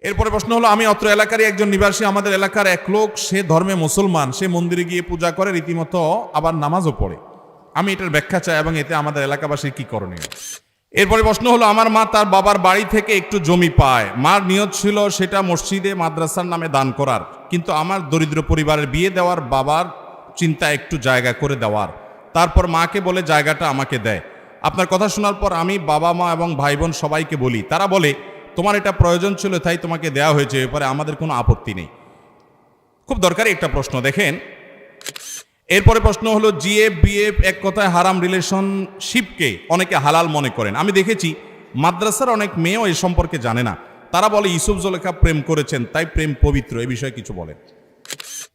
এরপরে প্রশ্ন হলো, আমি অত্র এলাকারই একজন নিবাসী, আমাদের এলাকার এক লোক, সে ধর্মে মুসলমান, সে মন্দিরে গিয়ে পূজা করে, রীতিমতো আবার নামাজও পড়ে। আমি এটার ব্যাখ্যা চাই এবং এতে আমাদের এলাকাবাসীর কি করণীয়? এরপরে প্রশ্ন হলো, আমার মা তার বাবার বাড়ি থেকে একটু জমি পায়। মার নিয়ত ছিল সেটা মসজিদে মাদ্রাসার নামে দান করার। কিন্তু আমার দরিদ্র পরিবারের বিয়ে দেওয়ার বাবার চিন্তা একটু জায়গা করে দেওয়ার। তারপর মাকে বলে, জায়গাটা আমাকে দেয়। আপনার কথা শোনার পর আমি বাবা মা এবং ভাই বোন সবাইকে বলি। তারা বলে তোমার এটা প্রয়োজন ছিল, তাই তোমাকে দেয়া হয়েছে, এরপরে আমাদের কোনো আপত্তি নেই। খুব দরকারি একটা প্রশ্ন, দেখেন। এরপরে প্রশ্ন হলো জিএফ বিএফ এক কথায় হারাম রিলেশনশিপকে অনেকে হালাল মনে করেন। আমি দেখেছি, মাদ্রাসার অনেক মেয়েও এ সম্পর্কে জানে না। তারা বলে ইসুফ জলেখা প্রেম করেছেন, তাই প্রেম পবিত্র এ বিষয়ে কিছু বলেন।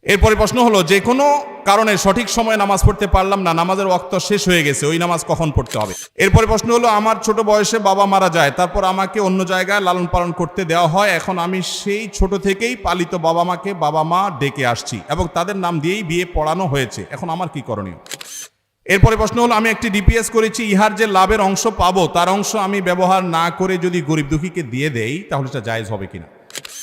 এরপরে প্রশ্ন হলো, যে কোনো কারণে সঠিক সময়ে নামাজ পড়তে পারলাম না, নামাজের ওয়াক্ত শেষ হয়ে গেছে, ওই নামাজ কখন পড়তে হবে? এরপরে প্রশ্ন হলো, আমার ছোট বয়সে বাবা মারা যায়, তারপর আমাকে অন্য জায়গায় লালন পালন করতে দেওয়া হয়, এখন আমি সেই ছোট থেকেই পালিত বাবা মাকে বাবা মা ডেকে আসছি এবং তাদের নাম দিয়েই বিয়ে পড়ানো হয়েছে, এখন আমার কি করণীয়? এরপরে প্রশ্ন হলো, আমি একটি ডিপিএস করেছি, ইহার যে লাভের অংশ পাবো, তার অংশ আমি ব্যবহার না করে যদি গরিব দুঃখীকে দিয়ে দেই, তাহলে সেটা জায়েজ হবে কিনা?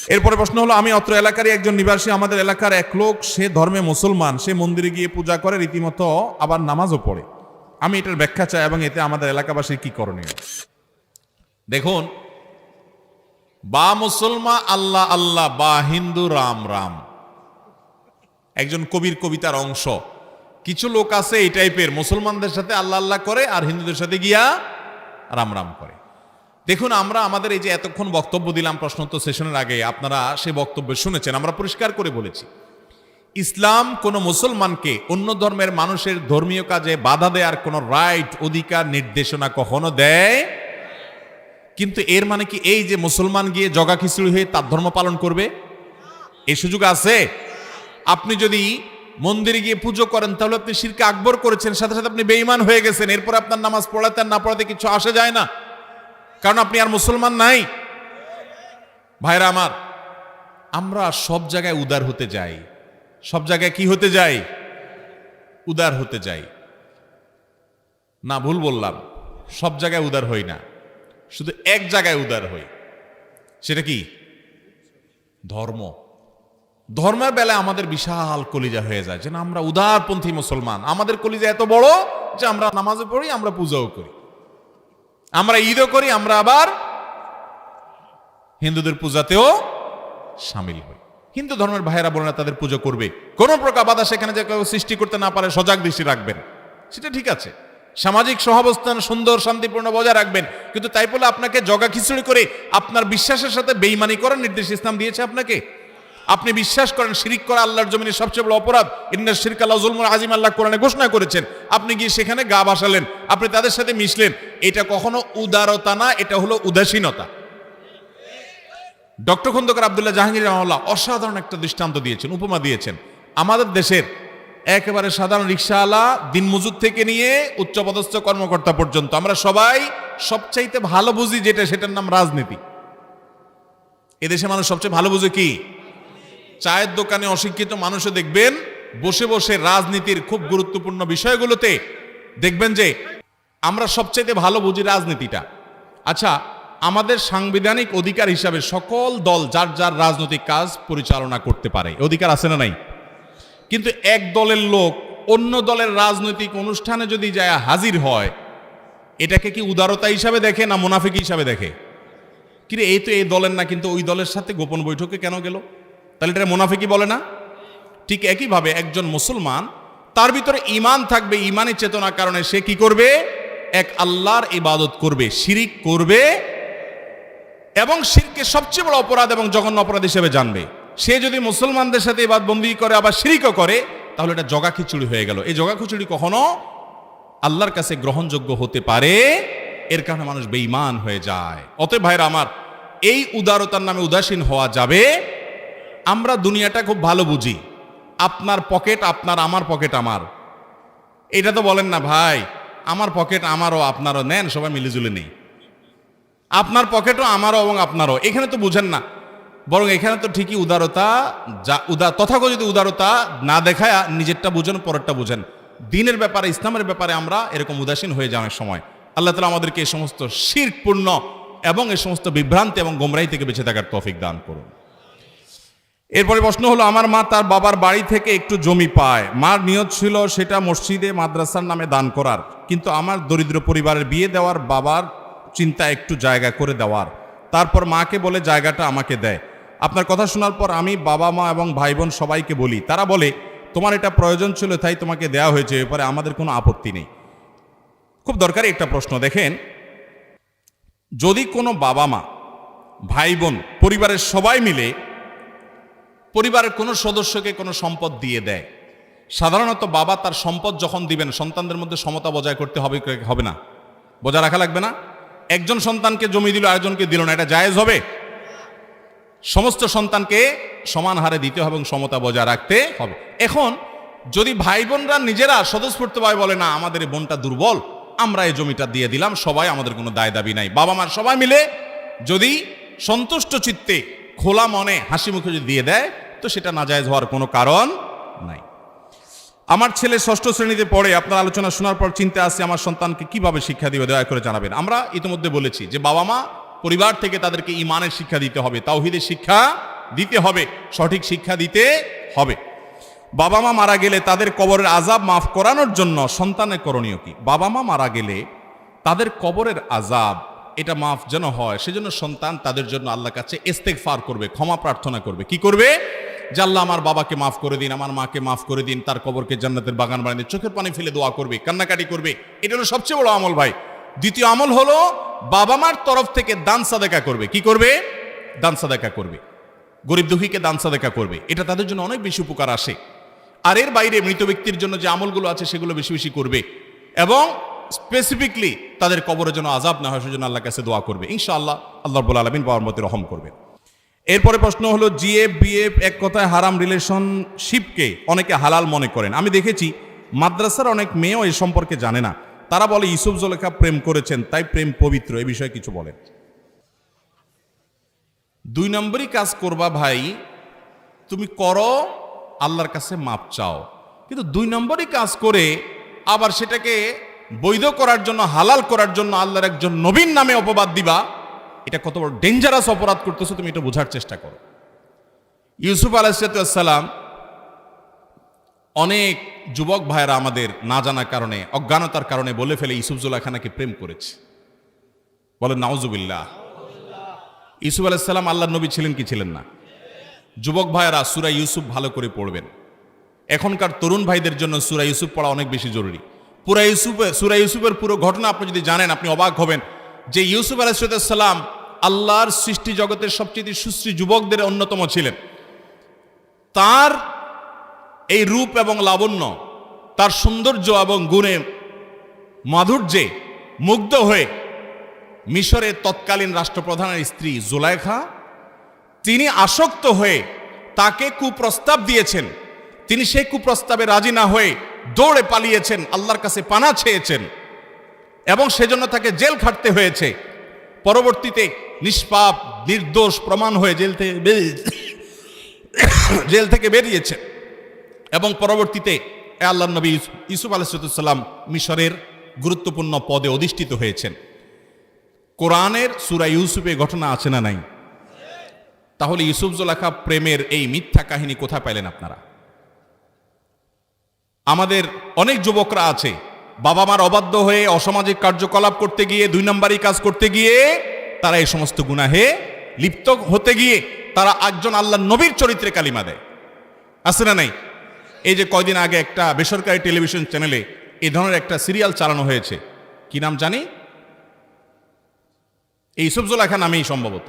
এরপরে প্রশ্ন হলো, আমি অত্র এলাকারই একজন নিবাসী, আমাদের এলাকার এক লোক, সে ধর্মে মুসলমান, সে মন্দিরে গিয়ে পূজা করে, রীতিমতো আবার নামাজও পড়ে। আমি এটার ব্যাখ্যা চাই এবং এতে আমাদের এলাকাবাসীর কি করণীয়? দেখুন, বা মুসলমান আল্লাহ আল্লাহ, বা হিন্দু, রাম রাম। একজন কবির কবিতার অংশ। কিছু লোক আছে এই টাইপের মুসলমানদের সাথে আল্লাহ আল্লাহ করে, আর হিন্দুদের সাথে গিয়া রাম রাম করে। দেখুন, আমরা আমাদের এই যে এতক্ষণ বক্তব্য দিলাম প্রশ্নোত্তর সেশনের আগে, আপনারা সে বক্তব্য শুনেছেন, আমরা পরিষ্কার করে বলেছি। ইসলাম কোন মুসলমানকে অন্য ধর্মের মানুষের ধর্মীয় কাজে বাধা দেওয়ার কোনো রাইট অধিকার, নির্দেশনা কখনো দেয়? কিন্তু এর মানে কি এই যে মুসলমান গিয়ে জগা খিচুড়ি হয়ে তার ধর্ম পালন করবে? এই সুযোগ আছে? আপনি যদি মন্দিরে গিয়ে পুজো করেন, তাহলে আপনি শিরকে আকবর করেছেন, সাথে সাথে আপনি বেঈমান হয়ে গেছেন, এরপর আপনার নামাজ পড়াতে আর না পড়াতে কিছু আসে যায় না? কারণ আপনি আর মুসলমান নাই। ভাইরা আমার, আমরা সব জায়গায় উদার হতে যাই। সব জায়গায় কি হতে যাই? উদার হতে যাই। না, ভুল বললাম। সব জায়গায় উদার হই না। শুধু এক জায়গায় উদার হই। সেটা কি? ধর্ম। ধর্মের বেলায় আমাদের বিশাল কলিজা হয়ে যায় যে না, আমরা উদারপন্থী মুসলমান। আমাদের কলিজা এত বড় যে আমরা নামাজে পড়ি, আমরা পূজাও করি। আমরা ঈদও করি, আমরা আবার হিন্দুদের পূজাতেও সামিল হই। হিন্দু ধর্মের ভাইয়েরা না তাদের পুজো করবে। কোনো প্রকার বাধা সেখানে যে কেউ সৃষ্টি করতে না পারে, সজাগ দৃষ্টি রাখবেন। সেটা ঠিক আছে। সামাজিক সহাবস্থান সুন্দর, শান্তিপূর্ণ বজায় রাখবেন। কিন্তু তাই বলে আপনাকে জগা খিচুড়ি করে আপনার বিশ্বাসের সাথে বেইমানি করার নির্দেশ ইসলাম দিয়েছে আপনাকে? আপনি বিশ্বাস করেন, শিরিক করা আল্লাহর জমিনে সবচেয়ে বড় অপরাধ? ইন্নার শিরক আল্লাহ জুলমুল আজিম আল্লাহ কোরআনে ঘোষণা করেছেন। আপনি গিয়ে সেখানে গা ভাসালেন, আপনি তাদের সাথে মিশলেন। এটা কখনো উদারতা না, এটা হলো উদাসীনতা। ডক্টর খন্দকার আবদুল্লাহ জাহাঙ্গীর রহমাল্লাহ অসাধারণ একটা দৃষ্টান্ত দিয়েছেন, উপমা দিয়েছেন। আমাদের দেশের একেবারে সাধারণ রিক্সাওয়ালা দিনমজুর থেকে নিয়ে উচ্চপদস্থ কর্মকর্তা পর্যন্ত আমরা সবাই সবচাইতে ভালো বুঝি যেটা, সেটার নাম রাজনীতি। এদেশে মানুষ সবচেয়ে ভালো বুঝে কি? চায়ের দোকানে অশিক্ষিত মানুষও দেখবেন, বসে বসে রাজনীতির খুব গুরুত্বপূর্ণ বিষয়গুলোতে দেখবেন যে আমরা সবচাইতে ভালো বুঝি রাজনীতিটা। আচ্ছা আমাদের সাংবিধানিক অধিকার হিসাবে সকল দল যার যার রাজনৈতিক কাজ পরিচালনা করতে পারে, অধিকার আছে না নাই? কিন্তু এক দলের লোক অন্য দলের রাজনৈতিক অনুষ্ঠানে যদি যায় হাজির হয়, এটাকে কি উদারতা হিসাবে দেখে না মুনাফিক হিসাবে দেখে? কিরে, এই তো এই দলের না, কিন্তু ওই দলের সাথে গোপন বৈঠকে কেন গেল? তাহলে এটা মুনাফিকি বলে না? ঠিক একইভাবে একজন মুসলমান, তার ভিতরে ইমান থাকবে ইমানের চেতনার কারণে সে কি করবে? এক আল্লাহর ইবাদত করবে, শিরিক করবে এবং শিরকে সবচেয়ে বড় অপরাধ এবং জঘন্য অপরাধ হিসেবে জানবে। সে যদি মুসলমানদের সাথে এবার বন্দি করে, আবার শিরিকও করে, তাহলে এটা জগা খিচুড়ি হয়ে গেল। এই জগা খিচুড়ি কখনো আল্লাহর কাছে গ্রহণযোগ্য হতে পারে? এর কারণে মানুষ বেঈমান হয়ে যায়। অতএব ভাইরা আমার, এই উদারতার নামে উদাসীন হওয়া যাবে আমরা দুনিয়াটা খুব ভালো বুঝি। আপনার পকেট আপনার, আমার পকেট আমার। এটা তো বলেন না, ভাই, আমার পকেট আমারও, আপনারও। নেন, সবাই মিলেজুলে নেই। আপনার পকেটও আমারও এবং আপনারও। এখানে তো বুঝেন না। বরং এখানে তো ঠিকই উদারতা, যা উদার তথাকথিত উদারতা না দেখায় নিজেরটা বুঝেন, পরেরটা বুঝেন। দিনের ব্যাপারে, ইসলামের ব্যাপারে আমরা এরকম উদাসীন হয়ে যাওয়ার সময়। আল্লাহ তালা আমাদেরকে এই সমস্ত শিরপূর্ণ এবং এই সমস্ত বিভ্রান্তি এবং গোমরাই থেকে বেঁচে থাকার তৌফিক দান করুন। এরপরে প্রশ্ন হলো, আমার মা তার বাবার বাড়ি থেকে একটু জমি পায়। মার নিয়ত ছিল সেটা মসজিদে মাদ্রাসার নামে দান করার। কিন্তু আমার দরিদ্র পরিবারের বিয়ে দেওয়ার বাবার চিন্তা একটু জায়গা করে দেওয়ার। তারপর মাকে বলে, জায়গাটা আমাকে দেয় আপনার কথা শোনার পর আমি বাবা, মা এবং ভাই বোন সবাইকে বলি, তারা বলে, তোমার এটা প্রয়োজন ছিল, তাই তোমাকে দেওয়া হয়েছে, এরপরে আমাদের কোনো আপত্তি নেই। খুব দরকারি একটা প্রশ্ন, দেখেন। যদি কোনো বাবা, মা ভাই বোন পরিবারের সবাই মিলে পরিবারের কোনো সদস্যকে কোনো সম্পদ দিয়ে দেয়। সাধারণত বাবা তার সম্পদ যখন দিবেন, সন্তানদের মধ্যে সমতা বজায় করতে হবে হবে না? বজায় রাখা লাগবে না? একজন সন্তানকে জমি দিল, আরেকজনকে দিল না, এটা জায়েজ হবে? সমস্ত সন্তানকে সমান হারে দিতে হবে এবং সমতা বজায় রাখতে হবে। এখন যদি ভাই বোনরা নিজেরা স্বতঃস্ফূর্তভাবে বলে, না, আমাদের এই বোনটা দুর্বল, আমরা এই জমিটা দিয়ে দিলাম, সবাই আমাদের কোনো দায় দাবি নাই। বাবা মার সবাই মিলে যদি সন্তুষ্ট চিত্তে খোলা মনে হাসি মুখে যদি দিয়ে দেয়, তো সেটা নাজায়জ হওয়ার কোনো কারণ নাই। আমার ছেলে ষষ্ঠ শ্রেণীতে পড়ে, আপনার আলোচনা শোনার পর চিন্তা আসছে, আমার সন্তানকে কীভাবে শিক্ষা দিবে, দয়া করে জানাবেন। আমরা ইতিমধ্যে বলেছি যে বাবা মা পরিবার থেকে তাদেরকে ইমানের শিক্ষা দিতে হবে, তাওহিদের শিক্ষা দিতে হবে, সঠিক শিক্ষা দিতে হবে। বাবা মা মারা গেলে তাদের কবরের আজাব মাফ করানোর জন্য সন্তানের করণীয় কি? বাবা মা মারা গেলে তাদের কবরের আজাব এটা মাফ যেন হয়, সেজন্য সন্তান তাদের জন্য আল্লাহ কাছে ইস্তেক ফার করবে, ক্ষমা প্রার্থনা করবে। কি করবে? আল্লাহ আমার বাবাকে মাফ করে দিন, আমার মাকে মাফ করে দিন, তার কবরকে জান্নাতের বাগান বানিয়ে চোখের পানি ফেলে দোয়া করবে, কান্নাকাটি করবে। এটা হলো সবচেয়ে বড় আমল ভাই। দ্বিতীয় আমল হলো, বাবা মার তরফ থেকে দান সাদেকা করবে। কি করবে? দান সাদেকা করবে। গরিব দুঃখীকে দান সাদেকা করবে। এটা তাদের জন্য অনেক বেশি উপকার আসে। আর এর বাইরে মৃত ব্যক্তির জন্য যে আমলগুলো আছে, সেগুলো বেশি বেশি করবে। এবং স্পেসিফিকলি তাদের কবরের জন্য আজাব না হয়, সেজন্য আল্লাহ কাছে দোয়া করবে। ইনশাআল্লাহ আল্লাহ রব্বুল আলমিন বাবার মতে রহম করবে। এরপরে প্রশ্ন হলো, জিএফ, বিএফ এক কথায় হারাম রিলেশনশিপকে অনেকে হালাল মনে করেন। আমি দেখেছি মাদ্রাসার অনেক মেয়েও এ সম্পর্কে জানে না। তারা বলে ইসুফ জলেখা প্রেম করেছেন, তাই প্রেম পবিত্র, এ বিষয়ে কিছু বলেন দুই নম্বরই কাজ করবা ভাই, তুমি করো, আল্লাহর কাছে মাপ চাও। কিন্তু দুই নম্বরই কাজ করে আবার সেটাকে বৈধ করার জন্য, হালাল করার জন্য আল্লাহর একজন নবীন নামে অপবাদ দিবা, এটা কত বড় ডেঞ্জারাস অপরাধ করতেছো তুমি এটা বোঝার চেষ্টা করো। ইউসুফ আলাইসালাম অনেক যুবক ভাইয়েরা আমাদের না জানার কারণে, অজ্ঞানতার কারণে বলে ফেলে ইউসুফ জুলাখানাকে প্রেম করেছে। বলে নাউজুবিল্লাহ। ইউসুফ আলাইসাল্লাম আল্লাহ নবী ছিলেন কি ছিলেন না? যুবক ভাইয়েরা, সুরা ইউসুফ ভালো করে পড়বেন। এখনকার তরুণ ভাইদের জন্য সুরা ইউসুফ পড়া অনেক বেশি জরুরি। পুরা ইউসুফে সুরা ইউসুফের পুরো ঘটনা আপনি যদি জানেন, আপনি অবাক হবেন। যে ইউসুফ আলাইসাল্লাম আল্লাহর সৃষ্টি জগতের সবচেয়ে সুশ্রী যুবকদের অন্যতম ছিলেন। তার এই রূপ এবং লাবণ্য, তার সৌন্দর্য এবং গুণে মাধুর্যে মুগ্ধ হয়ে মিশরের তৎকালীন রাষ্ট্রপ্রধানের স্ত্রী জুলাইখা, তিনি আসক্ত হয়ে তাকে কুপ্রস্তাব দিয়েছেন। তিনি সেই কুপ্রস্তাবে রাজি না হয়ে দৌড়ে পালিয়েছেন, আল্লাহর কাছে পানা ছেয়েছেন এবং সেজন্য তাকে জেল খাটতে হয়েছে। পরবর্তীতে নিষ্পাপ, নির্দোষ, প্রমাণ হয়ে জেল থেকে জেল থেকে বেরিয়েছে এবং পরবর্তীতে আল্লাহ নবী ইসুফ আলাইসাল্লাম মিশরের গুরুত্বপূর্ণ পদে অধিষ্ঠিত হয়েছেন। কোরআনের সুরা ইউসুফে ঘটনা আছে না নাই? তাহলে ইউসুফ জোলাখা প্রেমের এই মিথ্যা কাহিনী কোথায় পাইলেন আপনারা? আমাদের অনেক যুবকরা আছে। বাবা মার অবাধ্য হয়ে অসামাজিক কার্যকলাপ করতে গিয়ে, দুই নম্বরই কাজ করতে গিয়ে তারা এই সমস্ত গুনাহে লিপ্ত হতে গিয়ে তারা একজন আল্লাহ নবীর চরিত্রে কালিমা দেয়। আছে না নাই? এই যে কয়দিন আগে একটা বেসরকারি টেলিভিশন চ্যানেলে এই ধরনের একটা সিরিয়াল চালানো হয়েছে। কি নাম জানি? এই ইসুফজুল্লাহ খান নামেই সম্ভবত।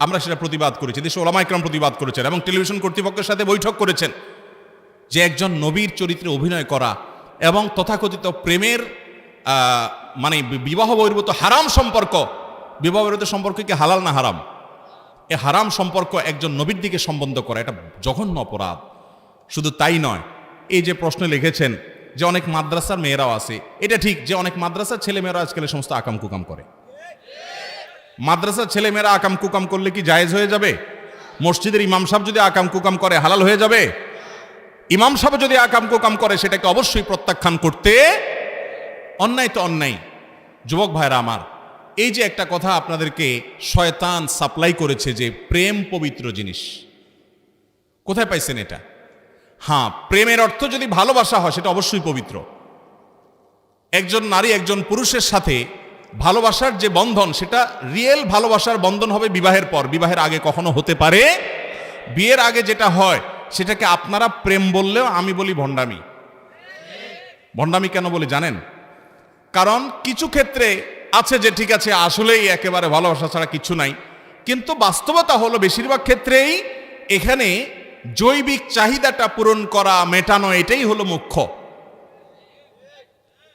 আমরা সেটা প্রতিবাদ করেছি। দেশে ওলামা ইকরাম প্রতিবাদ করেছেন এবং টেলিভিশন কর্তৃপক্ষের সাথে বৈঠক করেছেন। যে একজন নবীর চরিত্রে অভিনয় করা এবং তথাকথিত প্রেমের মানে বিবাহ বহির্ভূত হারাম সম্পর্ক, বিবাহ বহির্ভূত সম্পর্ক কি হালাল না হারাম? এ হারাম সম্পর্ক একজন নবীর দিকে সম্বন্ধ করা, এটা জঘন্য অপরাধ। শুধু তাই নয়, এই যে প্রশ্ন লিখেছেন যে অনেক মাদ্রাসার মেয়েরাও আছে, এটা ঠিক যে অনেক মাদ্রাসার ছেলে মেয়েরা আজকাল সমস্ত আকাম কুকাম করে। মাদ্রাসার ছেলেমেয়েরা আকাম কুকাম করলে কি জায়েজ হয়ে যাবে? মসজিদের ইমাম সাহেব যদি আকাম কুকাম করে, হালাল হয়ে যাবে? ইমাম সাহেব যদি আকাম কুকাম করে, সেটাকে অবশ্যই প্রত্যাখ্যান করতে, অন্যায় তো অন্যায়। যুবক ভাইরা আমার, এই যে একটা কথা আপনাদেরকে শয়তান সাপ্লাই করেছে যে প্রেম পবিত্র জিনিস, কোথায় পাইছেন এটা? হ্যাঁ প্রেমের অর্থ যদি ভালোবাসা হয়, সেটা অবশ্যই পবিত্র। একজন নারী, একজন পুরুষের সাথে ভালোবাসার যে বন্ধন, সেটা রিয়েল ভালোবাসার বন্ধন হবে বিবাহের পর। বিবাহের আগে কখনো হতে পারে, বিয়ের আগে যেটা হয় সেটাকে আপনারা প্রেম বললেও আমি বলি ভণ্ডামি। ভণ্ডামি কেন বলে জানেন? কারণ কিছু ক্ষেত্রে আছে যে ঠিক আছে, আসলেই একেবারে ভালোবাসা ছাড়া কিছু নাই। কিন্তু বাস্তবতা হলো বেশিরভাগ ক্ষেত্রেই এখানে জৈবিক চাহিদাটা পূরণ করা, মেটানো, এটাই হলো মুখ্য।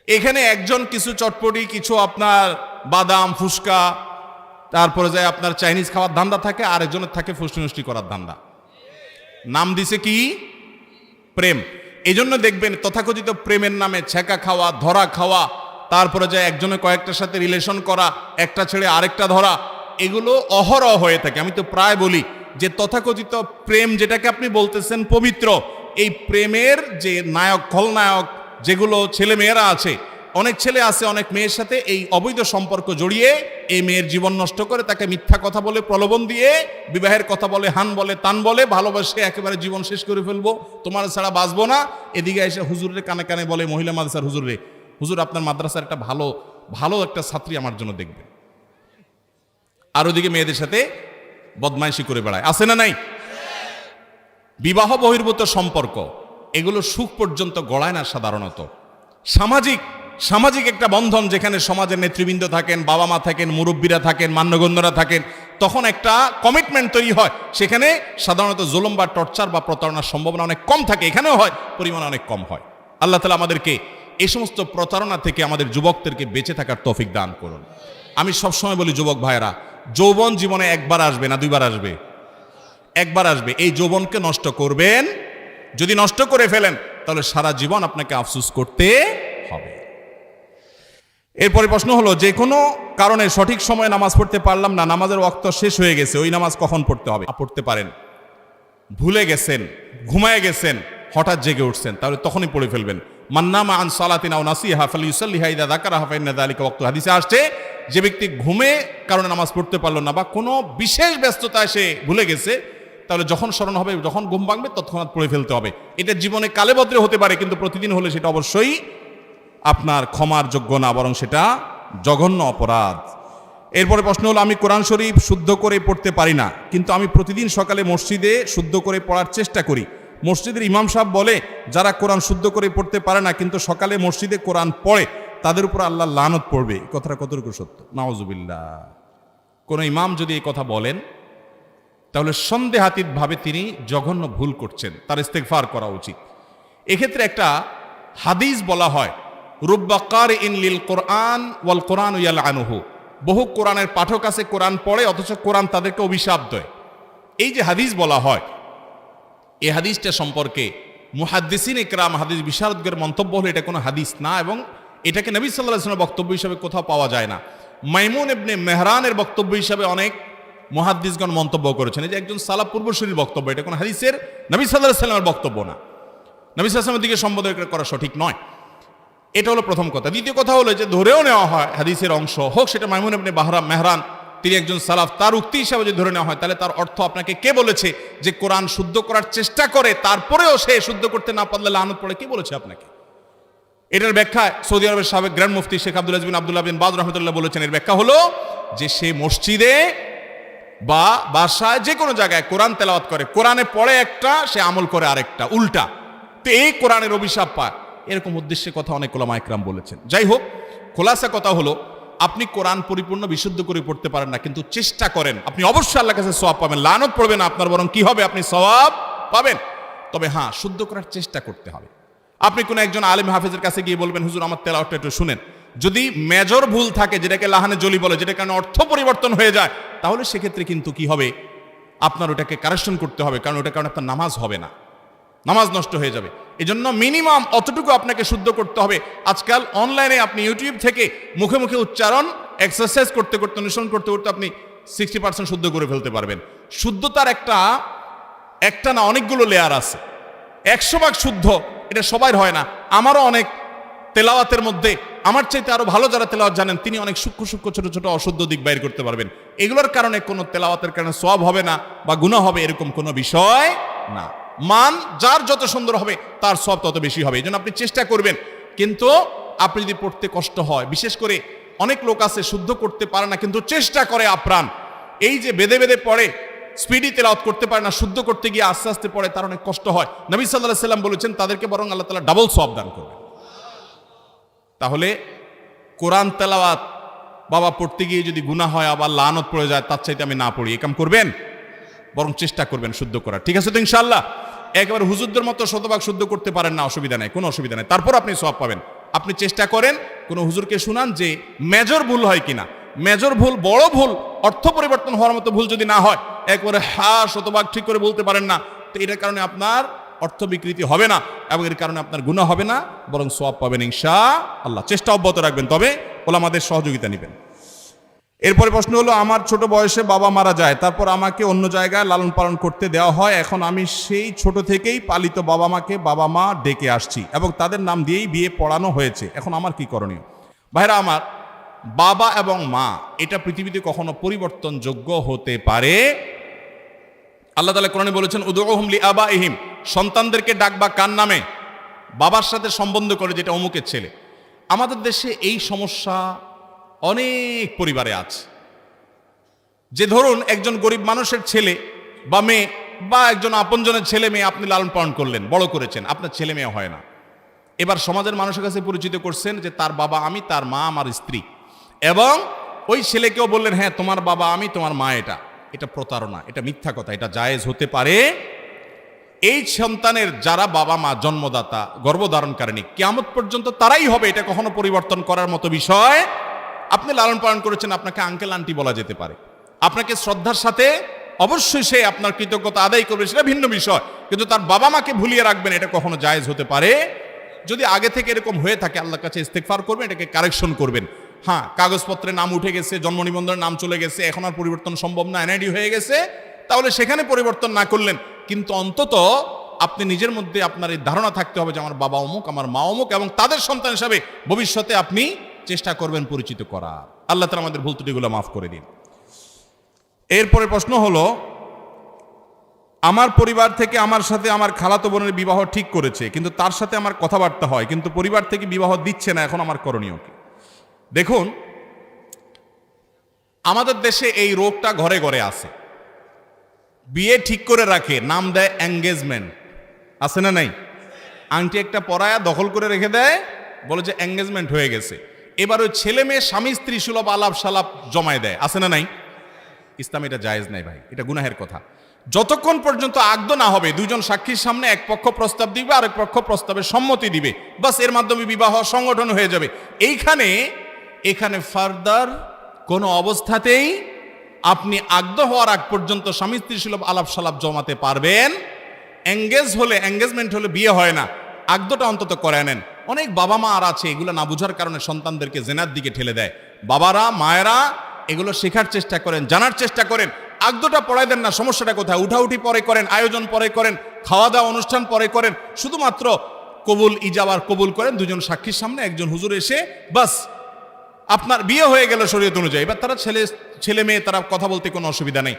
এখানে একজন কিছু চটপটি, কিছু আপনার বাদাম ফুসকা তারপরে যায় আপনার চাইনিজ খাওয়ার ধান্দা থাকে আর একজনের থাকে ফুষ্টি করার ধান্দা। নাম দিছে কি? প্রেম। এই জন্য দেখবেন তথাকথিত প্রেমের নামে ছেঁকা খাওয়া, ধরা খাওয়া, তারপরে যায় একজনে কয়েকটার সাথে রিলেশন করা, একটা ছেড়ে আরেকটা ধরা, এগুলো অহরহ হয়ে থাকে। আমি তো প্রায় বলি যে তথাকথিত প্রেম যেটাকে আপনি বলতেছেন পবিত্র, এই প্রেমের যে নায়ক, খলনায়ক, যেগুলো ছেলে মেয়েরা আছে অনেক ছেলে আছে, অনেক মেয়ের সাথে এই অবৈধ সম্পর্ক জড়িয়ে এই মেয়ের জীবন নষ্ট করে তাকে মিথ্যা কথা বলে প্রলোভন দিয়ে, বিবাহের কথা বলে, হান বলে, তান বলে, ভালোবাসে, একেবারে জীবন শেষ করে ফেলব, তোমার ছাড়া বাঁচবো না। এদিকে এসে হুজুরের কানে কানে বলে, মহিলা মাদ্রাসার হুজুরে হুজুর, আপনার মাদ্রাসার একটা ভালো ভালো একটা ছাত্রী আমার জন্য দেখবে। আর ওদিকে মেয়েদের সাথে বদমাইশি করে বেড়ায়। আছে না নাই? বিবাহ বহির্ভূত সম্পর্ক, এগুলো সুখ পর্যন্ত গড়ায় না সাধারণত। সামাজিক সামাজিক একটা বন্ধন যেখানে সমাজের নেতৃবৃন্দ থাকেন বাবা মা থাকেন, মুরব্বীরা থাকেন, মান্যগণ্যরা থাকেন, তখন একটা কমিটমেন্ট তৈরি হয়। সেখানে সাধারণত জুলুম বা টর্চার বা প্রতারণার সম্ভাবনা অনেক কম থাকে, এখানেও হয়, পরিমাণ অনেক কম হয়। আল্লাহ তালা আমাদেরকে এই সমস্ত প্রতারণা থেকে আমাদের যুবকদেরকে বেঁচে থাকার তফিক দান করুন। আমি সবসময় বলি, যুবক ভাইয়েরা, যৌবন জীবনে একবার আসবে না দুইবার আসবে। একবার আসবে। এই যৌবনকে নষ্ট করবেন, যদি নষ্ট করে ফেলেন, তাহলে সারা জীবন আপনাকে আফসুস করতে হবে। এরপরে প্রশ্ন হলো, যে কোনো কারণে সঠিক সময়ে নামাজ পড়তে পারলাম না, নামাজের ওয়াক্ত শেষ হয়ে গেছে, ওই নামাজ কখন পড়তে হবে? পড়তে পারেন। ভুলে গেছেন, ঘুমায় গেছেন, হঠাৎ জেগে উঠছেন, তাহলে তখনই পড়ে ফেলবেন। মান্নামা আন সালাতিনা ও নাসিহা ফালিউসাল্লিহা ইদা দাকারা হাফাইন্না দালিকা ওয়াক্ত। হাদিসে আসছে, যে ব্যক্তি ঘুমে কারণে নামাজ পড়তে পারল না বা কোনো বিশেষ ব্যস্ততায় সে ভুলে গেছে, তাহলে যখন স্মরণ হবে, যখন ঘুম ভাঙবে, তৎক্ষণাৎ পড়ে ফেলতে হবে। এটা জীবনে কালেবদ্রে হতে পারে, কিন্তু প্রতিদিন হলে সেটা অবশ্যই আপনার ক্ষমার যোগ্য না, বরং সেটা জঘন্য অপরাধ। এরপরে প্রশ্ন হলো, আমি কোরআন শরীফ শুদ্ধ করে পড়তে পারি না, কিন্তু আমি প্রতিদিন সকালে মসজিদে শুদ্ধ করে পড়ার চেষ্টা করি। মসজিদের ইমাম সাহেব বলে, যারা কোরআন শুদ্ধ করে পড়তে পারে না, কিন্তু সকালে মসজিদে কোরআন পড়ে, তাদের উপর আল্লাহ লানত পড়বে। এই কথাটা কতটুকু সত্য? নাওজুবিল্লা কোন ইমাম যদি এই কথা বলেন, তাহলে সন্দেহাতীতভাবে তিনি জঘন্য ভুল করছেন, তার ইস্তেকফার করা উচিত। এক্ষেত্রে একটা হাদিস বলা হয় কোরআন ওয়াল বহু কোরআনের পাঠক আছে, কোরআন পড়ে, অথচ কোরআন তাদেরকে অভিশাপ দেয়। এই যে হাদিস বলা হয় এই হাদিসটা সম্পর্কে মুহাদ্দিসিন ইকরাম হাদিস বিশারদগের মন্তব্য হলো, এটা কোনো হাদিস না এবং এটাকে নবী সাল্লাহ ইসলামের বক্তব্য হিসাবে কোথাও পাওয়া যায় না। মাইমুন এবনে মেহরানের বক্তব্য হিসাবে অনেক মহাদ্দিসগণ মন্তব্য করেছেন। যে একজন সালাব পূর্বশরীর বক্তব্য, এটা কোনো হাদিসের নবী সাল্লাহ সাল্লামের বক্তব্য না। নবী সাল্লামের দিকে সম্বোধন করা সঠিক নয়। এটা হলো প্রথম কথা। দ্বিতীয় কথা হলো যে ধরেও নেওয়া হয়, হাদিসের অংশ হোক, সেটা মাইমুন আপনি বাহরাম মেহরান, তিনি একজন সালাফ, তার উক্তি হিসাবে যদি ধরে নেওয়া হয়, তাহলে তার অর্থ আপনাকে কে বলেছে যে কোরআন শুদ্ধ করার চেষ্টা করে, তারপরেও সে শুদ্ধ করতে না পারলে লানত পড়ে, কে বলেছে আপনাকে? এটার ব্যাখ্যা সৌদি আরবের সাবেক গ্র্যান্ড মুফতি শেখ আব্দুল আজবিন আব্দুল্লাহ বিন বাদ রহমতুল্লাহ বলেছেন। এর ব্যাখ্যা হলো যে সে মসজিদে বা বাসায় যে কোনো জায়গায় কোরআন তেলাওয়াত করে, কোরআনে পড়ে একটা, সে আমল করে আরেকটা, উল্টা। তো এই কোরআনের অভিশাপ পায়। এরকম উদ্দেশ্যে কথা অনেক ওলামা একরাম বলেছেন। যাই হোক, খোলাসা কথা হলো, আপনি কোরআন পরিপূর্ণ, বিশুদ্ধ করে পড়তে পারেন না, কিন্তু চেষ্টা করেন। আপনি অবশ্যই আল্লাহ কাছে সওয়াব পাবেন। লানত পড়বে না আপনার, বরং কি হবে? আপনি সওয়াব পাবেন। তবে হ্যাঁ শুদ্ধ করার চেষ্টা করতে হবে। আপনি কোনো একজন আলিম হাফেজের কাছে গিয়ে বলবেন, হুজুর, আমার তেলাওয়াতটা একটু শুনেন। যদি মেজর ভুল থাকে, যেটাকে লাহানে জলি বলে যেটা কারণে অর্থ পরিবর্তন হয়ে যায়, তাহলে সেক্ষেত্রে কিন্তু কি হবে? আপনার ওটাকে কারেকশন করতে হবে, কারণ ওটা কারণে আপনার নামাজ হবে না। নামাজ নষ্ট হয়ে যাবে। এজন্য মিনিমাম অতটুকু আপনাকে শুদ্ধ করতে হবে। আজকাল অনলাইনে আপনি ইউটিউব থেকে মুখে মুখে উচ্চারণ এক্সারসাইজ করতে করতে অনুসরণ করতে করতে আপনি সিক্সটি পার্সেন্ট শুদ্ধ করে ফেলতে পারবেন। শুদ্ধতার একটা একটা না অনেকগুলো লেয়ার আছে। একশো ভাগ শুদ্ধ, এটা সবার হয় না। আমারও অনেক তেলাওয়াতের মধ্যে, আমার চাইতে আরও ভালো যারা তেলাওয়াত জানেন, তিনি অনেক সূক্ষ্ম সূক্ষ্ম ছোট ছোট অশুদ্ধ দিক বাইর করতে পারবেন। এগুলোর কারণে কোনো তেলাওয়াতের কারণে সব হবে না বা গুণা হবে এরকম কোনো বিষয় না। মান যার যত সুন্দর হবে, তার সব তত বেশি হবে। এই জন্য আপনি চেষ্টা করবেন। কিন্তু আপনি যদি পড়তে কষ্ট হয়, বিশেষ করে অনেক লোক আছে শুদ্ধ করতে পারে না, কিন্তু চেষ্টা করে আপ্রাণ। এই যে বেদে বেদে পড়ে স্পিডি তেলাওয়াত করতে পারে না, শুদ্ধ করতে গিয়ে আস্তে আস্তে পড়ে, তার অনেক কষ্ট হয়। নবী সাল্লাহ সাল্লাম বলেছেন, তাদেরকে বরং আল্লাহ তালা ডাবল সব দান করবে তাহলে কোরআন তেলাওয়াত, বাবা পড়তে গিয়ে যদি গুনাহ হয়, আবার লানত পড়ে যায়, তার চাইতে আমি না পড়ি। একাম করবেন? বরং চেষ্টা করবেন শুদ্ধ করার। ঠিক আছে তো ইনশাল্লাহ একেবারে হুজুরদের মতো শতভাগ শুদ্ধ করতে পারেন না, অসুবিধা নেই, কোনো অসুবিধা নেই। তারপর আপনি সব পাবেন। আপনি চেষ্টা করেন কোনো হুজুরকে শুনান যে মেজর ভুল হয় কিনা। মেজর ভুল বড় ভুল, অর্থ পরিবর্তন হওয়ার মতো ভুল যদি না হয়, একবারে হা, শতভাগ ঠিক করে বলতে পারেন না, তো এটার কারণে আপনার অর্থ বিকৃতি হবে না এবং এর কারণে আপনার গুণা হবে না, বরং সব পাবেন ইনশা আল্লাহ চেষ্টা অব্যাহত রাখবেন, তবে ওলামাদের সহযোগিতা নেবেন। এরপরে প্রশ্ন হলো, আমার ছোট বয়সে বাবা মারা যায়, তারপর আমাকে অন্য জায়গায় লালন পালন করতে দেওয়া হয়, এখন আমি সেই ছোট থেকেই পালিত বাবা মাকে বাবা মা ডেকে আসছি এবং তাদের নাম দিয়েই বিয়ে পড়ানো হয়েছে। এখন আমার কি করণীয়? ভাইরা আমার, বাবা এবং মা, এটা পৃথিবীতে কখনো পরিবর্তনযোগ্য হতে পারে? আল্লাহ তালা কোরআনে বলেছেন উদুহমলি আবা ইহিম সন্তানদেরকে ডাকবা কার নামে? বাবার সাথে সম্বন্ধ করে, যেটা অমুকের ছেলে। আমাদের দেশে এই সমস্যা অনেক পরিবারে আছে। যে ধরুন একজন গরিব মানুষের ছেলে বা মেয়ে বা একজন আপনজনের ছেলে মেয়ে আপনি লালন পালন করলেন, বড় করেছেন, আপনার ছেলে মেয়ে হয় না। এবার সমাজের মানুষের কাছে পরিচিত করছেন যে তার বাবা আমি, তার মা আমার স্ত্রী। এবং ওই ছেলেকেও বললেন হ্যাঁ তোমার বাবা আমি, তোমার মা এটা। এটা প্রতারণা, এটা মিথ্যা কথা, এটা জায়েজ হতে পারে। এই সন্তানের যারা বাবা মা, জন্মদাতা, গর্ভধারণকারিণী কেমন পর্যন্ত তারাই হবে, এটা কখনো পরিবর্তন করার মতো বিষয় আপনি লালন পালন করেছেন, আপনাকে আঙ্কেল আন্টি বলা যেতে পারে। আপনাকে শ্রদ্ধার সাথে অবশ্যই সে আপনার কৃতজ্ঞতা আদায় করবে, সেটা ভিন্ন বিষয়। কিন্তু তার বাবা মাকে ভুলিয়ে রাখবেন, এটা কখনো জায়েজ হতে পারে। যদি আগে থেকে এরকম হয়ে থাকে, আল্লাহর কাছে ইস্তেকফার করবেন, এটাকে কারেকশন করবেন। হ্যাঁ কাগজপত্রে নাম উঠে গেছে, জন্ম নিবন্ধনের নাম চলে গেছে, এখন আর পরিবর্তন সম্ভব না, এনআইডি হয়ে গেছে, তাহলে সেখানে পরিবর্তন না করলেন। কিন্তু অন্তত আপনি নিজের মধ্যে আপনার এই ধারণা থাকতে হবে যে আমার বাবা অমুক, আমার মা অমুক, এবং তাদের সন্তান হিসাবে ভবিষ্যতে আপনি চেষ্টা করবেন পরিচিত করা আল্লাহ তালা আমাদের ভুল ত্রুটিগুলো মাফ করে দিন। এরপরে প্রশ্ন হলো, আমার পরিবার থেকে আমার সাথে আমার খালাতো বোনের বিবাহ ঠিক করেছে, কিন্তু তার সাথে আমার কথাবার্তা হয়, কিন্তু পরিবার থেকে বিবাহ দিচ্ছে না, এখন আমার করণীয় কি? দেখুন, আমাদের দেশে এই রোগটা ঘরে ঘরে আছে। বিয়ে ঠিক করে রাখে, নাম দেয় এঙ্গেজমেন্ট আছে না নাই? আংটি একটা পরায়া দখল করে রেখে দেয়, বলে যে এঙ্গেজমেন্ট হয়ে গেছে। এবার ওই ছেলে মেয়ে, স্বামী, স্ত্রী সুলভ আলাপ সালাপ জমায় দেয়। আছে না নাই? ইসলাম এটা জায়েজ নাই ভাই, এটা গুনাহের কথা। যতক্ষণ পর্যন্ত আগদ না হবে দুজন সাক্ষীর সামনে এক পক্ষ প্রস্তাব দিবে, আরেক পক্ষ প্রস্তাবের সম্মতি দিবে। বাসের মাধ্যমে বিবাহ, সংগঠন হয়ে যাবে। এইখানে, এখানে ফার্দার কোনো অবস্থাতেই আপনি আগদ হওয়ার আগ পর্যন্ত স্বামী, স্ত্রী সুলভ আলাপ সালাপ জমাতে পারবেন। এঙ্গেজ হলে এঙ্গেজমেন্ট হলে বিয়ে হয় না। আগদটা অন্তত করে নেন। অনেক বাবা মা আর আছে, এগুলো না বুঝার কারণে সন্তানদেরকে জেনার দিকে ঠেলে দেয়। বাবারা, মায়েরা, এগুলো শেখার চেষ্টা করেন, জানার চেষ্টা করেন। আগদটা পড়াই দেন না, সমস্যাটা কোথায়? উঠাউঠি পরে করেন, আয়োজন পরে করেন খাওয়া দাওয়া অনুষ্ঠান পরে করেন। শুধুমাত্র কবুল ইজাবার কবুল করেন, দুজন সাক্ষীর সামনে একজন হুজুর এসে বাস, আপনার বিয়ে হয়ে গেল শরীয়ত অনুযায়ী। এবার তারা ছেলে ছেলে মেয়ে তারা কথা বলতে কোনো অসুবিধা নেই।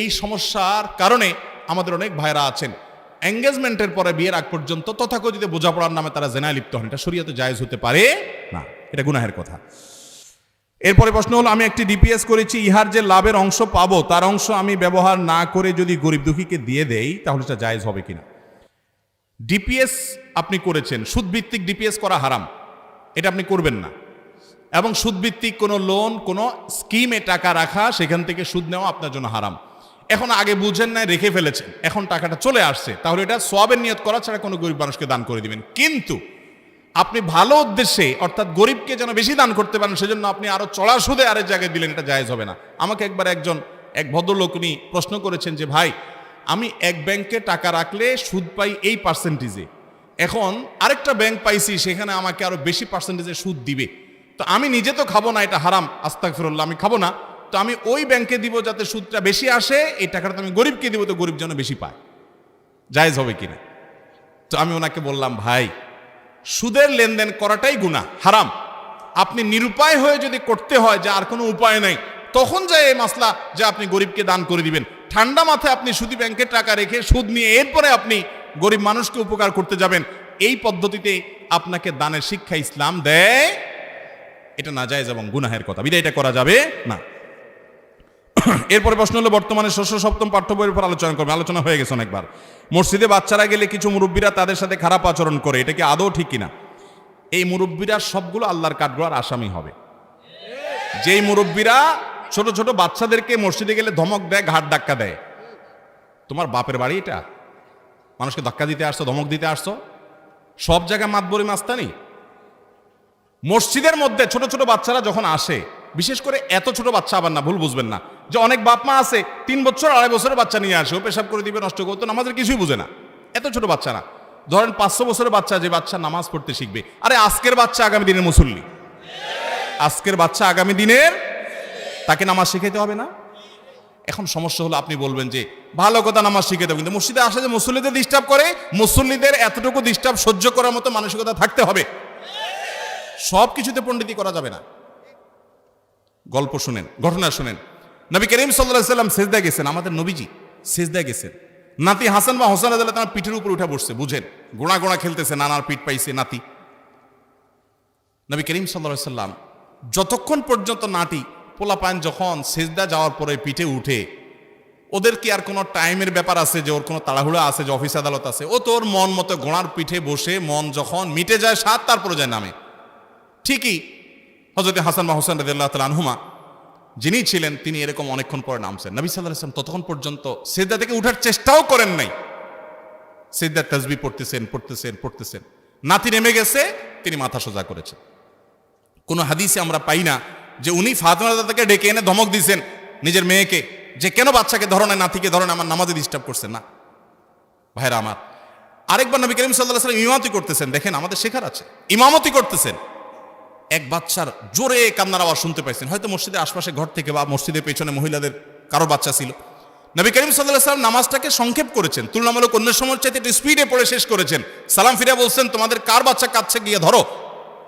এই সমস্যার কারণে আমাদের অনেক ভাইরা আছেন। এঙ্গেজমেন্টের পরে বিয়ের আগ পর্যন্ত তথাকথিত বোঝাপড়ার নামে তারা জেনায় লিপ্ত হন। এটা শরীয়তে জায়েজ হতে পারে? না, এটা গুনাহের কথা। এরপরে প্রশ্ন হলো, আমি একটি ডিপিএস করেছি, ইহার যে লাভের অংশ পাবো, তার অংশ আমি ব্যবহার না করে যদি গরিব দুঃখীকে দিয়ে দেই, তাহলে সেটা জায়েজ হবে কিনা? ডিপিএস আপনি করেছেন, সুদভিত্তিক ডিপিএস করা হারাম। এটা আপনি করবেন না। এবং সুদভিত্তিক কোনো লোন কোনো স্কিমে টাকা রাখা, সেখান থেকে সুদ নেওয়া আপনার জন্য হারাম। এখন আগে বুঝেন নাই, রেখে ফেলেছেন। এখন টাকাটা চলে আসছে। তাহলে এটা সোয়াবের নিয়ত করা ছাড়া কোনো গরিব মানুষকে দান করে দিবেন। কিন্তু আপনি ভালো উদ্দেশ্যে, অর্থাৎ গরিবকে যেন বেশি দান করতে পারেন, সেজন্য আপনি আরও চড়া সুদে আরেক জায়গায় দিলেন, এটা জায়েজ হবে না। আমাকে একবার একজন, এক ভদ্রলোক উনি প্রশ্ন করেছেন যে, ভাই, আমি এক ব্যাংকে টাকা রাখলে সুদ পাই এই পার্সেন্টেজে এখন আরেকটা ব্যাংক পাইছি, সেখানে আমাকে আরও বেশি পার্সেন্টেজে সুদ দিবে। তো আমি নিজে তো খাব না, এটা হারাম আস্তাক ফিরল্লাহ আমি খাব না। তো আমি ওই ব্যাংকে দিব যাতে সুদটা বেশি আসে, এই টাকাটা তো আমি গরিবকে দিব, তো গরিব যেন বেশি পায়। জায়েজ হবে কিনা? তো আমি ওনাকে বললাম, ভাই, সুদের লেনদেন করাটাই গুণা হারাম। আপনি নিরুপায় হয়ে যদি করতে হয়, যে আর কোনো উপায় নেই, তখন যায় এই মাসলা যে আপনি গরিবকে দান করে দিবেন। ঠান্ডা মাথায় আপনি সুদি ব্যাংকে টাকা রেখে সুদ নিয়ে এরপরে আপনি গরিব মানুষকে উপকার করতে যাবেন। এই পদ্ধতিতে আপনাকে দানের শিক্ষা ইসলাম দেয়। এটা না যায় এবং গুনাহের কথা। বিদায় এটা করা যাবে? না। এরপরে প্রশ্ন হলো, বর্তমানে ষষ্ঠ, সপ্তম পাঠ্য বইয়ের উপর আলোচনা করবে। আলোচনা হয়ে গেছে অনেকবার। মসজিদে বাচ্চারা গেলে কিছু মুরব্বীরা তাদের সাথে খারাপ আচরণ করে। এটা কি আদৌ ঠিক কিনা? এই মুরব্বীরা সবগুলো আল্লাহর কাঠগড়ার আসামি হবে। যেই মুরব্বীরা ছোট ছোট বাচ্চাদেরকে মসজিদে গেলে ধমক দেয়, ঘাট ধাক্কা দেয়। তোমার বাপের বাড়ি এটা? মানুষকে ধাক্কা দিতে আসছো, ধমক দিতে আসছো? সব জায়গায় মাতবরি মাস্তানি। মসজিদের মধ্যে ছোট ছোট বাচ্চারা যখন আসে, বিশেষ করে এত ছোট বাচ্চা আবার না, ভুল বুঝবেন না। যে অনেক বাপ মা আছে, তিন বছর, আড়াই বছরের বাচ্চা নিয়ে আসে, ও পেশাব করে দিবে, নষ্ট করতো, নামাজের কিছুই বুঝে না। এত ছোট বাচ্চা না। ধরেন পাঁচশো বছরের বাচ্চা, যে বাচ্চা নামাজ পড়তে শিখবে। আরে আজকের বাচ্চা আগামী দিনের মুসল্লি। আজকের বাচ্চা আগামী দিনের তাকে নামাজ শিখাইতে হবে না? এখন সমস্যা হলো আপনি বলবেন যে, ভালো কথা নামাজ শিখে দেবেন কিন্তু মসজিদে আসে যে মুসল্লিদের ডিস্টার্ব করে, মুসল্লিদের এতটুকু ডিস্টার্ব সহ্য করার মতো মানসিকতা থাকতে হবে। সব কিছুতে পণ্ডিতি করা যাবে না। গল্প শুনেন, ঘটনা শুনেন। নবী করিম সাল্লাহ সাল্লাম সেজদা গেছেন, আমাদের নবীজি সেজদা গেছেন। নাতি হাসান বা হোসেন আদালত তার পিঠের উপর উঠে বসছে, বুঝেন? গোড়া গোড়া খেলতেছে, নানার পিঠ পাইছে নাতি। নবী করিম সাল্লাহ সাল্লাম যতক্ষণ পর্যন্ত নাতি পোলা পোলাপান যখন সেজদা যাওয়ার পরে পিঠে উঠে, ওদের কি আর কোনো টাইমের ব্যাপার আছে যে ওর কোনো তাড়াহুড়া আছে, যে অফিস আদালত আছে? ও তোর মন মতো গোড়ার পিঠে বসে মন যখন মিটে যায় সাত তারপরে যায় নামে। ঠিকই হজরত হাসান বা হোসেন রাদিল্লাহ তাল আনহুমা যিনি ছিলেন, তিনি এরকম অনেকক্ষণ পরে নামছেন। নবী সাল্লাহ ইসলাম ততক্ষণ পর্যন্ত সেজদা থেকে উঠার চেষ্টাও করেন নাই। সেজদার তাজবি পড়তেছেন পড়তেছেন পড়তেছেন। নাতি নেমে গেছে, তিনি মাথা সোজা করেছেন। কোনো হাদিসে আমরা পাই না যে উনি ফাতেমা দাদাকে ডেকে এনে ধমক দিয়েছেন নিজের মেয়েকে, যে কেন বাচ্চাকে ধরনের নাতিকে ধরেন আমার নামাজে ডিস্টার্ব করছেন না। ভাইরা আমার, আরেকবার নবী করিম সাল্লাহ সাল্লাম ইমামতি করতেছেন। দেখেন, আমাদের শেখার আছে। ইমামতি করতেছেন। এক বাচ্চার জোরে কান্নার আওয়াজ শুনতে পাইছেন। হয়তো মসজিদের আশপাশে ঘর থেকে বা মসজিদের পেছনে মহিলাদের কারও বাচ্চা ছিল। নবী করিম সাল্লাহ সাল্লাম নামাজটাকে সংক্ষেপ করেছেন। তুলনামূলক অন্য সময় চাইতে একটু স্পিডে পড়ে শেষ করেছেন। সালাম ফিরে বলছেন, তোমাদের কার বাচ্চা কাচ্ছে গিয়ে ধরো।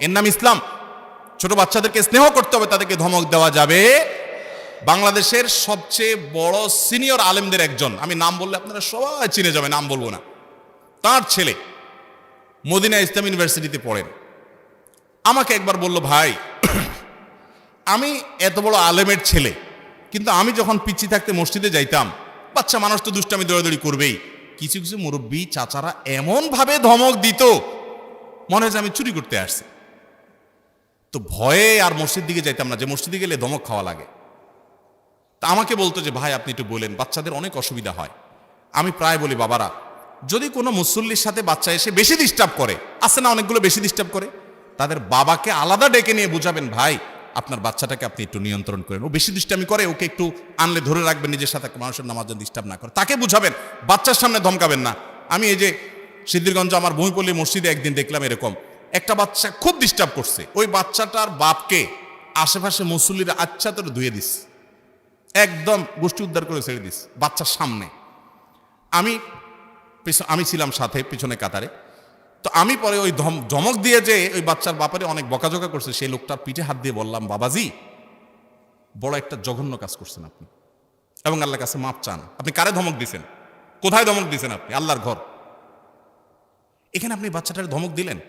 এর নাম ইসলাম। ছোট বাচ্চাদেরকে স্নেহ করতে হবে, তাদেরকে ধমক দেওয়া যাবে। বাংলাদেশের সবচেয়ে বড় সিনিয়র আলেমদের একজন। আমি নাম বললে আপনারা সবাই চিনে যাবে নাম বলব না। তার ছেলে মদিনা ইসলাম ইউনিভার্সিটিতে পড়েন। আমাকে একবার বলল, ভাই, আমি এত বড় আলেমের ছেলে, কিন্তু আমি যখন পিচ্ছি থাকতে মসজিদে যাইতাম, বাচ্চা মানুষ তো দুষ্টামি দৌড়াদৌড়ি করবেই। কিছু কিছু মুরব্বী চাচারা এমনভাবে ধমক দিত, মনে হয় যে আমি চুরি করতে আসছি। তো ভয়ে আর মসজিদ দিকে যাইতাম না, যে মসজিদে গেলে ধমক খাওয়া লাগে। তা আমাকে বলতো যে, ভাই, আপনি একটু বলেন, বাচ্চাদের অনেক অসুবিধা হয়। আমি প্রায় বলি, বাবারা, যদি কোনো মুসল্লির সাথে বাচ্চা এসে বেশি ডিস্টার্ব করে, আছে না অনেকগুলো বেশি ডিস্টার্ব করে? তাদের বাবাকে আলাদা ডেকে নিয়ে বুঝাবেন, ভাই, আপনার বাচ্চাটাকে আপনি একটু নিয়ন্ত্রণ করেন। ও বেশি দুষ্টামি করে, ওকে একটু আনলে ধরে রাখবেন, নিজের সাথে মানুষের নামাজ যেন ডিস্টার্ব না করে। তাকে বুঝাবেন, বাচ্চার সামনে ধমকাবেন না। আমি এই যে সিদ্ধিরগঞ্জ, আমার বইপল্লী মসজিদে একদিন দেখলাম এরকম, একটা বাচ্চা খুব ডিস্টার্ব করছে। ওই বাচ্চাটার বাপকে আশেপাশে মুসল্লিরা আচ্ছা তোর ধুয়ে দিস। একদম গোষ্ঠী উদ্ধার করে ছেড়ে দিস, বাচ্চার সামনে। আমি আমি ছিলাম সাথে, পিছনে কাতারে। তো আমি পরে ওই ধম- ধমক দিয়ে যে ওই বাচ্চার বাপারে অনেক বকাঝকা করছে, সেই লোকটার পিঠে হাত দিয়ে বললাম, বাবাজি, বড় একটা জঘন্য কাজ করছেন আপনি এবং আল্লাহর কাছে মাপ চান। আপনি কারে ধমক দিছেন? কোথায় ধমক দিছেন আপনি? আল্লাহর ঘর। এখানে আপনি বাচ্চাটার ধমক দিলেন?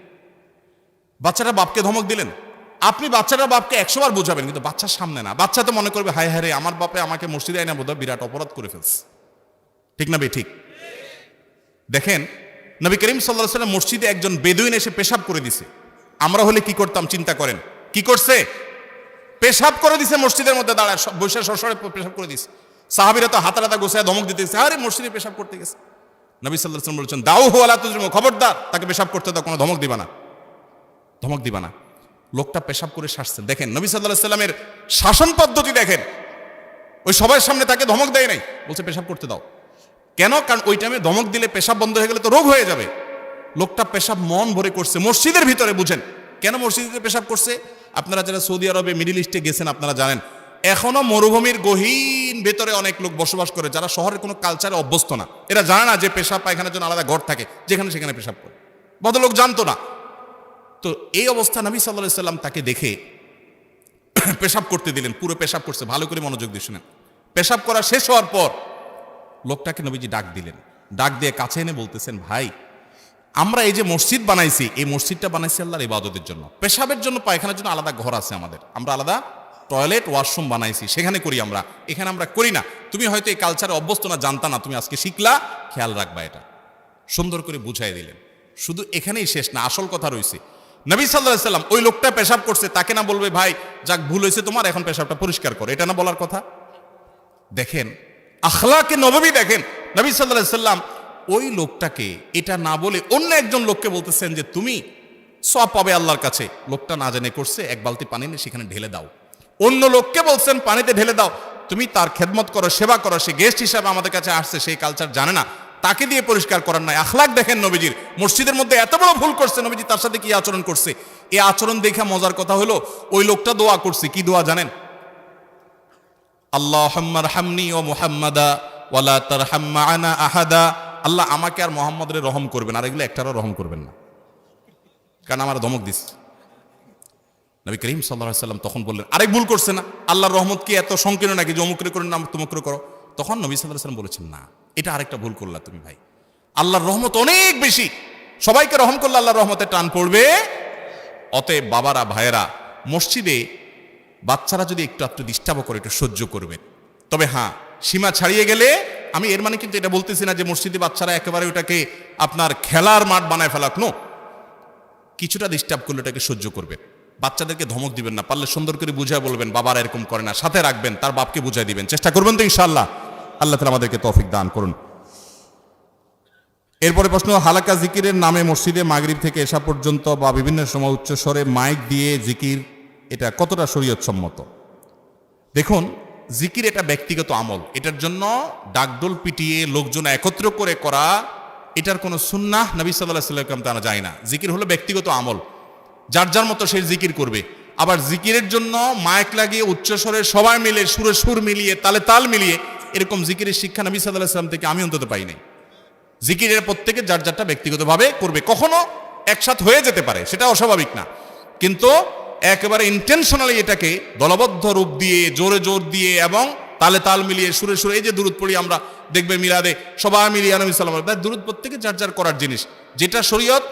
বাচ্চাটা বাপকে ধমক দিলেন? আপনি বাচ্চাটা বাপকে একশো বার বোঝাবেন, কিন্তু বাচ্চার সামনে না। বাচ্চা তো মনে করবে, হায় হায় আমার বাপে আমাকে মসজিদে আইনা বোধহয় বিরাট অপরাধ করে ফেলছে। ঠিক না বে, ঠিক? দেখেন নবী করিম সাল্লাহ সাল্লাম মসজিদে একজন বেদুইন এসে পেশাব করে দিছে। আমরা হলে কি করতাম, চিন্তা করেন। কি করছে? পেশাব করে দিছে মসজিদের মধ্যে দাঁড়ায় বসে সরসরে পেশাব করে দিছে। সাহাবিরা তো হাতা হাতা গোসায় ধমক দিতেছে, আরে মসজিদে পেশাব করতে গেছে। নবী সাল্লাহ সাল্লাম বলছেন, দাও হো আলা তুজরিমু, খবরদার, তাকে পেশাব করতে দাও, কোনো ধমক দিবা না। ধমক দিবা না। লোকটা পেশাব করে শাসছে দেখেন, নবী সাল্লাহ সাল্লামের শাসন পদ্ধতি দেখেন। ওই সবার সামনে তাকে ধমক দেয় নাই। বলছে, পেশাব করতে দাও। কেন? কারণ ওই টাইমে দমক দিলে পেশাব বন্ধ হয়ে গেলে তো রোগ হয়ে যাবে। লোকটা পেশাব মন ভরে করছে। মসজিদের ভিতরে বুঝেন। কেন মসজিদে পেশাব করছে? আপনারা যারা সৌদি আরবে, মিডিল ইস্টে গেছেন, আপনারা জানেন। এখনও মরুভূমির গহীন ভেতরে অনেক লোক বসবাস করে, যারা শহরের কোনো কালচারে অভ্যস্ত না। এরা জানে না যে পেশাব পায়খানার জন্য আলাদা ঘর থাকে, যেখানে সেখানে পেশাব করে। বড় লোক জানতো না। তো এই অবস্থা নবী সাল্লাহ সাল্লাম তাকে দেখে পেশাব করতে দিলেন। পুরো পেশাব করছে। ভালো করে মনোযোগ দিয়ে শুনেন। পেশাব করা শেষ হওয়ার পর লোকটাকে নবীজি ডাক দিলেন। ডাক দিয়ে কাছে এনে বলতেছেন, ভাই, আমরা এই যে মসজিদ বানাইছি, এই মসজিদটা বানাইছি আল্লাহর ইবাদতের জন্য। পেশাবের জন্য, পায়খানার জন্য আলাদা ঘর আছে আমাদের। আমরা আলাদা টয়লেট, ওয়াশরুম বানাইছি, সেখানে করি আমরা। এখানে আমরা করি না। তুমি হয়তো এই কালচারে অভ্যস্ত না, জানতা না। তুমি আজকে শিখলা, খেয়াল রাখবা এটা। সুন্দর করে বুঝাই দিলেন। শুধু এখানেই শেষ না, আসল কথা রয়েছে নবী সাল্লাহ সাল্লাম, ওই লোকটা পেশাব করছে, তাকে না বলবে, ভাই, যাক ভুল হয়েছে তোমার, এখন পেশাবটা পরিষ্কার করো। এটা না বলার কথা? দেখেন আখলাকে নববী দেখেন। নবী সাল্লাহ সাল্লাম ওই লোকটাকে এটা না বলে অন্য একজন লোককে বলতেছেন যে, তুমি সব পাবে আল্লাহর কাছে। লোকটা না জেনে করছে, এক বালতি পানি নিয়ে সেখানে ঢেলে দাও। অন্য লোককে বলছেন, পানিতে ঢেলে দাও। তুমি তার খেদমত করো, সেবা করো, সে গেস্ট হিসাবে আমাদের কাছে আসছে, সেই কালচার জানে না। তাকে দিয়ে পরিষ্কার করার নাই। আখলাক দেখেন নবীজির। মসজিদের মধ্যে এত বড় ভুল করছে, নবীজি তার সাথে কি আচরণ করছে? এই আচরণ দেখে মজার কথা হলো, ওই লোকটা দোয়া করছে। কি দোয়া জানেন? আল্লাহ হামনি ও মুহাম্মাদা ওয়ালা তার আনা আহাদা। আল্লাহ আমাকে আর মোহাম্মদের রহম করবেন, আর এগুলো একটারও রহম করবেন না। কারণ আমার ধমক দিস নবী করিম সাল্লাহ সাল্লাম তখন বললেন, আরেক ভুল করছে না? আল্লাহর রহমত কি এত সংকীর্ণ নাকি যে অমুকরে করে নাম তুমুকরে করো? তখন নবী সাল্লাহ সাল্লাম বলেছেন, না, এটা আরেকটা ভুল করলা তুমি ভাই। আল্লাহর রহমত অনেক বেশি। সবাইকে রহম করলে আল্লাহর রহমতে টান পড়বে। অতএব বাবারা, ভাইয়েরা, মসজিদে বাচ্চারা যদি একটু একটু ডিস্টার্ব করে, একটু সহ্য করবেন তবে হ্যাঁ সীমা ছাড়িয়ে গেলে, আমি এর মানে কিন্তু এটা বলতেছি না যে মসজিদে বাচ্চারা একেবারে ওটাকে আপনার খেলার মাঠ বানায় ফেলাক নো কিছুটা ডিস্টার্ব করলে ওটাকে সহ্য করবেন বাচ্চাদেরকে ধমক দিবেন না, পারলে সুন্দর করে বুঝায় বলবেন, বাবার এরকম করে না। সাথে রাখবেন, তার বাপকে বুঝাই দিবেন। চেষ্টা করবেন তো ইনশাল্লাহ আল্লাহ তালা আমাদেরকে তৌফিক দান করুন। এরপরে প্রশ্ন, হালাকা জিকিরের নামে মসজিদে মাগরিব থেকে এসা পর্যন্ত বা বিভিন্ন সময় উচ্চস্বরে মাইক দিয়ে জিকির এটা কতটা শরীয়তসম্মত? দেখুন, জিকির এটা ব্যক্তিগত আমল। এটার জন্য ডাকডোল পিটিয়ে লোকজন একত্র করে করা, এটার কোনো সুন্নাহ নবী সাল্লাহ সাল্লাম তারা যায় না। জিকির হলো ব্যক্তিগত আমল। যার যার মতো সে জিকির করবে। আবার জিকিরের জন্য মাইক লাগিয়ে উচ্চস্বরে সবাই মিলে, সুরে সুর মিলিয়ে, তালে তাল মিলিয়ে এরকম জিকিরের শিক্ষা নবী সাল্লাহ সাল্লাম থেকে আমি অন্তত পাই নাই। জিকিরের প্রত্যেকে যার যারটা ব্যক্তিগতভাবে করবে। কখনো একসাথ হয়ে যেতে পারে, সেটা অস্বাভাবিক না। কিন্তু একেবারে ইন্টেনশনালি এটাকে দলবদ্ধ রূপ দিয়ে, জোরে জোর দিয়ে এবং তালে তাল মিলিয়ে সুরে সুরে এই যে দূরত পড়ি আমরা দেখবে মিলাদে, সবাই মিলিয়ে নবী সাল্লাম দূরত প্রত্যেকে যার যার করার জিনিস। যেটা শরীয়ত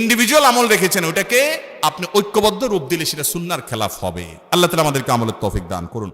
ইন্ডিভিজুয়াল আমল রেখেছেন ওটাকে আপনি ঐক্যবদ্ধ রূপ দিলে সেটা সুন্নার খেলাফ হবে। আল্লাহ তালা আমাদেরকে আমলের তফিক দান করুন।